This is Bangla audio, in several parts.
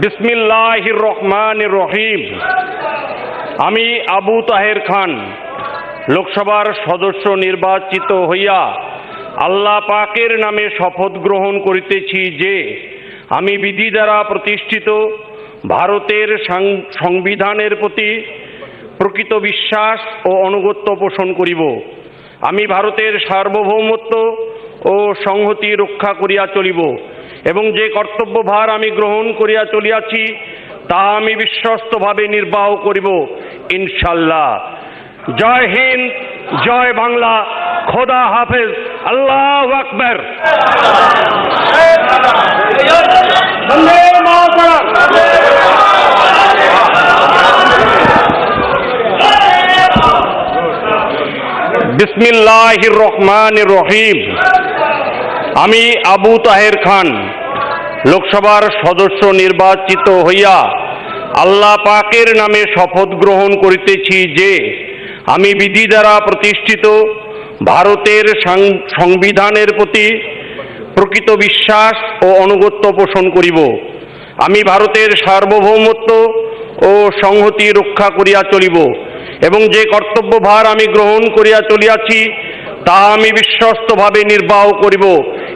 বিসমিল্লাহ রহমান রহিম। আমি আবু তাহের খান, লোকসভার সদস্য নির্বাচিত হইয়া আল্লাহ পাকের নামে শপথ গ্রহণ করিতেছি যে, আমি বিধি দ্বারা প্রতিষ্ঠিত ভারতের সংবিধানের প্রতি প্রকৃত বিশ্বাস ও অনুগত্য পোষণ করিব। আমি ভারতের সার্বভৌমত্ব ও সংহতি রক্ষা করিয়া চলিব। এবং যে কর্তব্যভার আমি গ্রহণ করিয়া চলিয়াছি তা আমি বিশ্বস্তভাবে নির্বাহ করিব ইনশাল্লাহ জয় হিন্দ, জয় বাংলা, খোদা হাফেজ, আল্লাহ আকবর। বিসমিল্লাহ রহমান রহিম। আমি আবু তাহের খান, লোকসভার সদস্য নির্বাচিত হইয়া আল্লাহ পাকের নামে শপথ গ্রহণ করিতেছি যে, আমি বিধি দ্বারা প্রতিষ্ঠিত ভারতের সংবিধানের প্রতি প্রকৃত বিশ্বাস ও অনুগত্য পোষণ করিব। আমি ভারতের সার্বভৌমত্ব ও সংহতি রক্ষা করিয়া চলিব এবং যে কর্তব্যভার আমি গ্রহণ করিয়া চলিয়াছি, তা আমি বিশ্বস্তভাবে নির্বাহ করিব।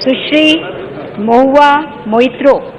સુશ્રી મહુવા મોઇત્રો